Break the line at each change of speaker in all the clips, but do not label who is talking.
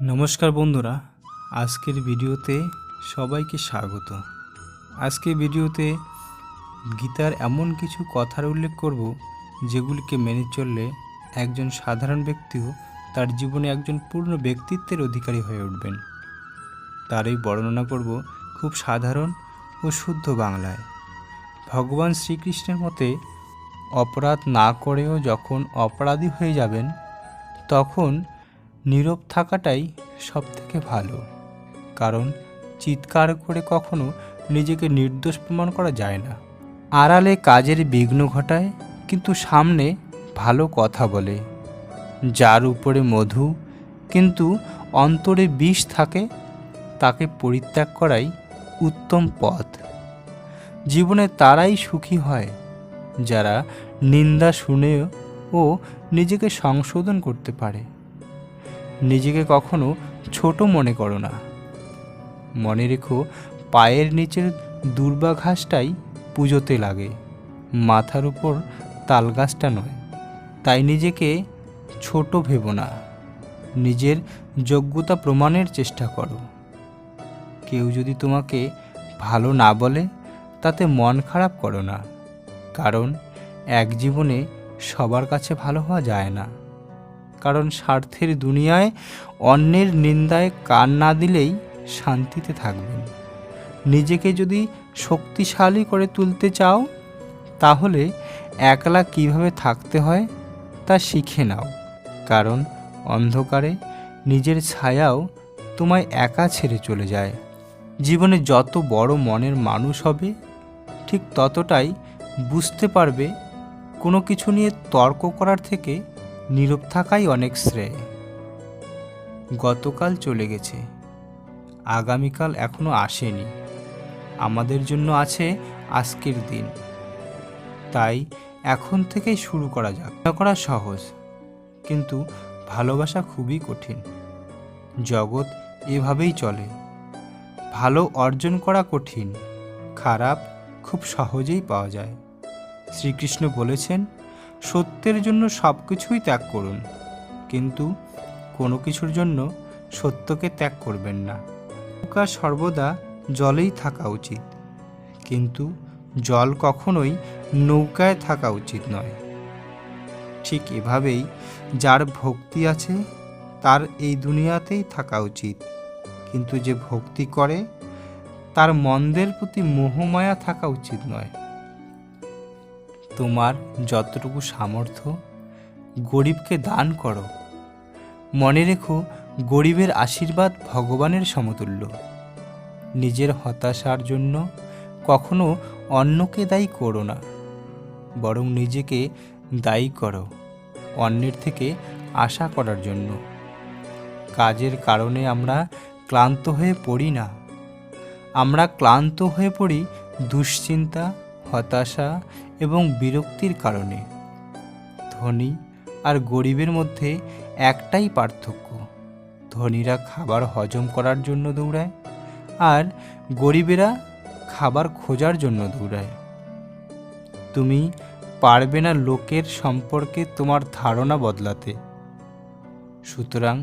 নমস্কার বন্ধুরা, আজকের ভিডিওতে সবাইকে স্বাগত। আজকের ভিডিওতে গীতার এমন কিছু কথার উল্লেখ করব, যেগুলিকে মেনে চললে একজন সাধারণ ব্যক্তিও তার জীবনে একজন পূর্ণ ব্যক্তিত্বের অধিকারী হয়ে উঠবেন। তারই বর্ণনা করব খুব সাধারণ ও শুদ্ধ বাংলায়। ভগবান শ্রীকৃষ্ণের মতে, অপরাধ না করেও যখন অপরাধী হয়ে যাবেন, তখন নীরব থাকাটাই সব থেকে ভালো। কারণ চিৎকার করে কখনো নিজেকে নির্দোষ প্রমাণ করা যায় না। আড়ালে কাজের বিঘ্ন ঘটায়, কিন্তু সামনে ভালো কথা বলে। যার উপরে মধু, কিন্তু অন্তরে বিষ থাকে, তাকে পরিত্যাগ করাই উত্তম পথ। জীবনে তারাই সুখী হয়, যারা নিন্দা শুনেও ও নিজেকে সংশোধন করতে পারে। নিজেকে কখনো ছোট মনে করো না। মনে রেখো, পায়ের নিচের দুর্বা ঘাসটাই পুজোতে লাগে। মাথার উপর তাল গাছটা নয়। তাই নিজেকে ছোট ভেবো না। নিজের যোগ্যতা প্রমাণের চেষ্টা করো। কেউ যদি তোমাকে ভালো না বলে, তাতে মন খারাপ করো না। কারণ, এক জীবনে সবার কাছে ভালো হওয়া যায় না। কারণ স্বার্থের দুনিয়ায় অন্যের নিন্দায় কান না দিলেই শান্তিতে থাকবেন। নিজেকে যদি শক্তিশালী করে তুলতে চাও, তাহলে একলা কীভাবে থাকতে হয় তা শিখে নাও। কারণ অন্ধকারে নিজের ছায়াও তোমায় একা ছেড়ে চলে যায়। জীবনে যত বড় মনের মানুষ হবে, ঠিক ততটাই বুঝতে পারবে কোনো কিছু নিয়ে তর্ক করার থেকে নীরব থাকাই অনেক শ্রেয়। গতকাল চলে গেছে। আগামীকাল এখনও আসেনি। আমাদের জন্য আছে আজকের দিন। তাই এখন থেকেই শুরু করা যাক। করা সহজ, কিন্তু ভালোবাসা খুবই কঠিন। জগৎ এভাবেই চলে। ভালো অর্জন করা কঠিন, খারাপ খুব সহজেই পাওয়া যায়। শ্রীকৃষ্ণ বলেছেন সত্যের জন্য সব কিছুই ত্যাগ করুন। কিন্তু কোনো কিছুর জন্য সত্যকে ত্যাগ করবেন না। নৌকা সর্বদা জলেই থাকা উচিত। কিন্তু জল কখনোই নৌকায় থাকা উচিত নয়। ঠিক এভাবেই যার ভক্তি আছে, তার এই দুনিয়াতেই থাকা উচিত। কিন্তু যে ভক্তি করে, তার মন্দের প্রতি মোহমায়া থাকা উচিত নয়। তোমার যতটুকু সামর্থ্য, গরিবকে দান করো। মনে রেখো, গরিবের আশীর্বাদ ভগবানের সমতুল্য। নিজের হতাশার জন্য কখনো অন্যকে দায়ী করো না, বরং নিজেকে দায়ী করো অন্যের থেকে আশা করার জন্য। কাজের কারণে আমরা ক্লান্ত হয়ে পড়ি না। আমরা ক্লান্ত হয়ে পড়ি দুশ্চিন্তা, হতাশা এবং বিরক্তির কারণে। ধনী আর গরিবের মধ্যে একটাই পার্থক্য, ধনীরা খাবার হজম করার জন্য দৌড়ায় আর গরিবেরা খাবার খোঁজার জন্য দৌড়ায়। তুমি পারবে না লোকের সম্পর্কে তোমার ধারণা বদলাতে। সুতরাং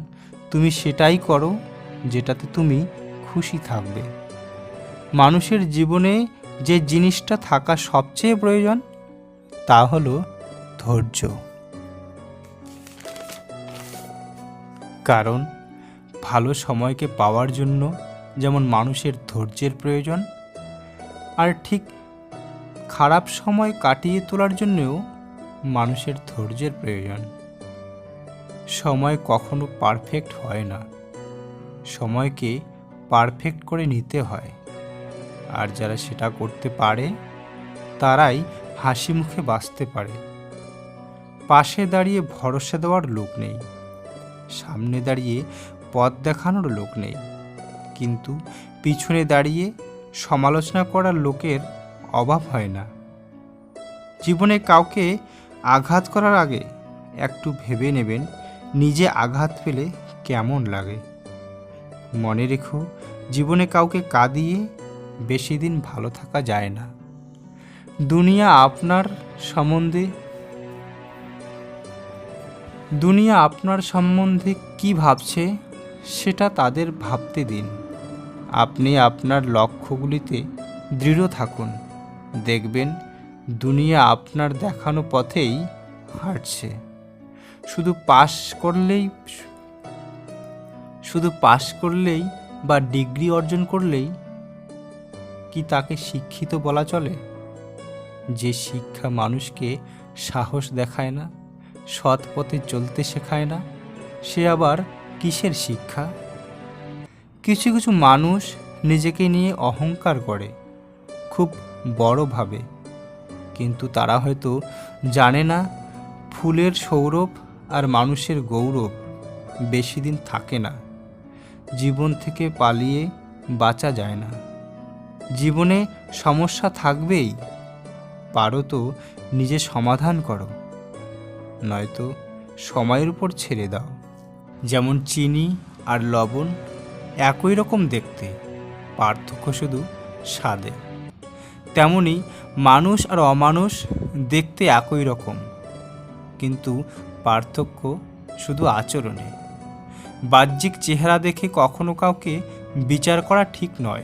তুমি সেটাই করো যেটাতে তুমি খুশি থাকবে। মানুষের জীবনে যে জিনিসটা থাকা সবচেয়ে প্রয়োজন, তা হলো ধৈর্য। কারণ, ভালো সময়কে পাওয়ার জন্য যেমন মানুষের ধৈর্যের প্রয়োজন, আর ঠিক খারাপ সময় কাটিয়ে তোলার জন্যও মানুষের ধৈর্যের প্রয়োজন। সময় কখনো পারফেক্ট হয় না। সময়কে পারফেক্ট করে নিতে হয়। আর যারা সেটা করতে পারে, তারাই হাসি মুখে বাঁচতে পারে। পাশে দাঁড়িয়ে ভরসা দেওয়ার লোক নেই। সামনে দাঁড়িয়ে পথ দেখানোর লোক নেই। কিন্তু পিছনে দাঁড়িয়ে সমালোচনা করার লোকের অভাব হয় না। জীবনে কাউকে আঘাত করার আগে একটু ভেবে নেবেন নিজে আঘাত পেলে কেমন লাগে। মনে রেখো, জীবনে কাউকে কাঁদিয়ে বেশি দিন ভালো থাকা যায় না। দুনিয়া আপনার সম্বন্ধে দুনিয়া আপনার সম্বন্ধে কি ভাবছে সেটা তাদের ভাবতে দিন। আপনি আপনার লক্ষ্যগুলিতে দৃঢ় থাকুন। দেখবেন দুনিয়া আপনার দেখানো পথেই হাঁটছে। শুধু পাশ করলেই শুধু পাশ করলেই বা ডিগ্রি অর্জন করলেই কি তাকে শিক্ষিত বলা চলে? যে শিক্ষা মানুষকে সাহস দেখায় না, সৎ পথে চলতে শেখায় না, সে আবার কিসের শিক্ষা? কিছু কিছু মানুষ নিজেকে নিয়ে অহংকার করে, খুব বড়ভাবে কিন্তু তারা হয়তো জানে না, ফুলের সৌরভ আর মানুষের গৌরব বেশি দিন থাকে না, জীবন থেকে পালিয়ে বাঁচা যায় না। জীবনে সমস্যা থাকবেই। পারো তো নিজে সমাধান করো। নয়তো সময়ের উপর ছেড়ে দাও। যেমন চিনি আর লবণ একই রকম দেখতে, পার্থক্য শুধু স্বাদে। তেমনি মানুষ আর অমানুষ দেখতে একই রকম, কিন্তু পার্থক্য শুধু আচরণে। বাহ্যিক চেহারা দেখে কখনো কাউকে বিচার করা ঠিক নয়।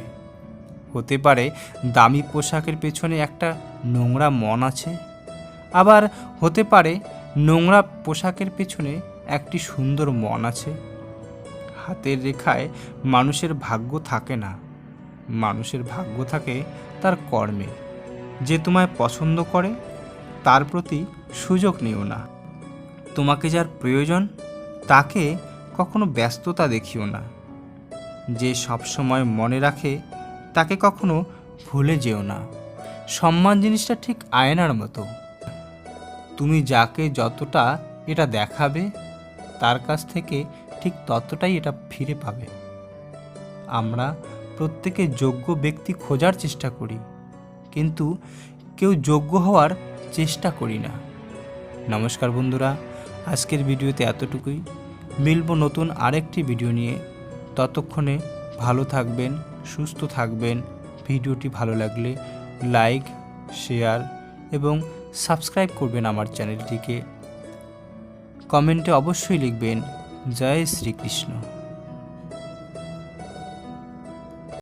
হতে পারে দামি পোশাকের পেছনে একটা নোংরা মন আছে। আবার হতে পারে নোংরা পোশাকের পেছনে একটি সুন্দর মন আছে। হাতের রেখায় মানুষের ভাগ্য থাকে না। মানুষের ভাগ্য থাকে তার কর্মে। যে তোমায় পছন্দ করে, তার প্রতি সুযোগ নিও না। তোমাকে যার প্রয়োজন, তাকে কখনো ব্যস্ততা দেখিও না। যে সবসময় মনে রাখে তাকে কখনো ভুলে যেও না। সম্মান জিনিসটা ঠিক আয়নার মতো। তুমি যাকে যতটা এটা দেখাবে, তার কাছ থেকে ঠিক ততটাই এটা ফিরে পাবে। আমরা প্রত্যেকে যোগ্য ব্যক্তি খোঁজার চেষ্টা করি, কিন্তু কেউ যোগ্য হওয়ার চেষ্টা করি না। নমস্কার বন্ধুরা, আজকের ভিডিওতে এতটুকুই। মিলব নতুন আরেকটি ভিডিও নিয়ে। ততক্ষণে ভালো থাকবেন সুস্থ থাকবেন। ভিডিওটি ভালো লাগলে লাইক, শেয়ার এবং সাবস্ক্রাইব করবেন আমার চ্যানেলটিকে। কমেন্টে অবশ্যই লিখবেন, জয় শ্রীকৃষ্ণ।